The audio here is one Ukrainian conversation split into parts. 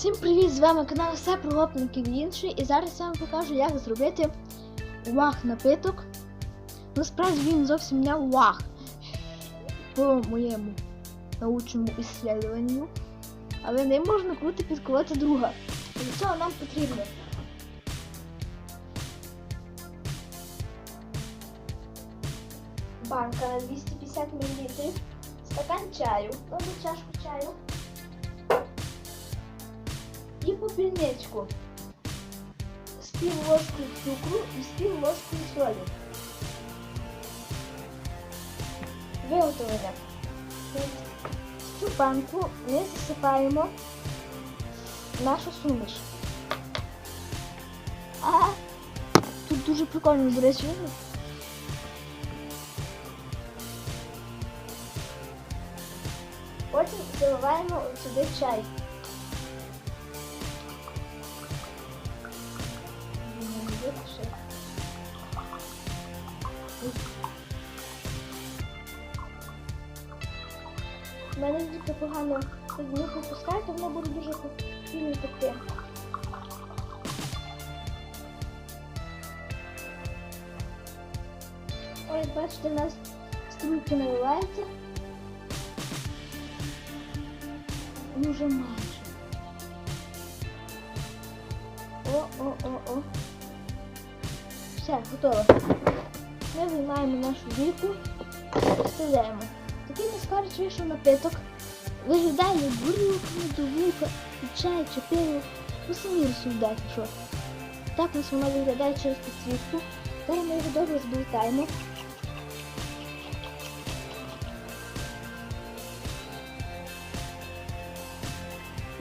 Всім привіт! З вами канал Все про гопників інший. І зараз я вам покажу, як зробити ваг напиток. Насправді він зовсім не ваг по моєму научному іслідуванню. Але не можна круто підколоти друга. Для цього нам потрібно. Банка на 250 мл, стакан чаю, одну чашку чаю і попільничку з пів ложки цукру і з пів ложки солі. Виготовлення. В цю банку ми засипаємо нашу суміш. А тут дуже прикольно, до речі. Потім заливаємо сюди чай. У мене діти погано них опускають, то воно буде дуже сильно текти. Ось, бачите, у нас струйки наливаються. Вже майже. О-о-о-о. Все, готово. Ми виймаємо нашу віку, вставляємо. Такий нескорич вийшов напиток. Виглядає як горілка, медовуха, і чай, чи пиво. Ви самі розсуждайте, що. Так нас вона виглядає через підсвітку. Зараз ми його добре зболтаємо.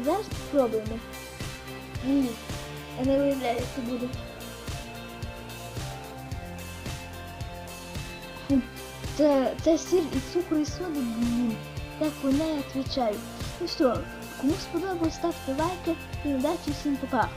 Зараз спробуємо. Ні, я не як це буде. Це, це сир і цукор і соди, блін. Так вона я відвічаю. Ну все, кому сподобалось, ставте лайки і удачі всім пока.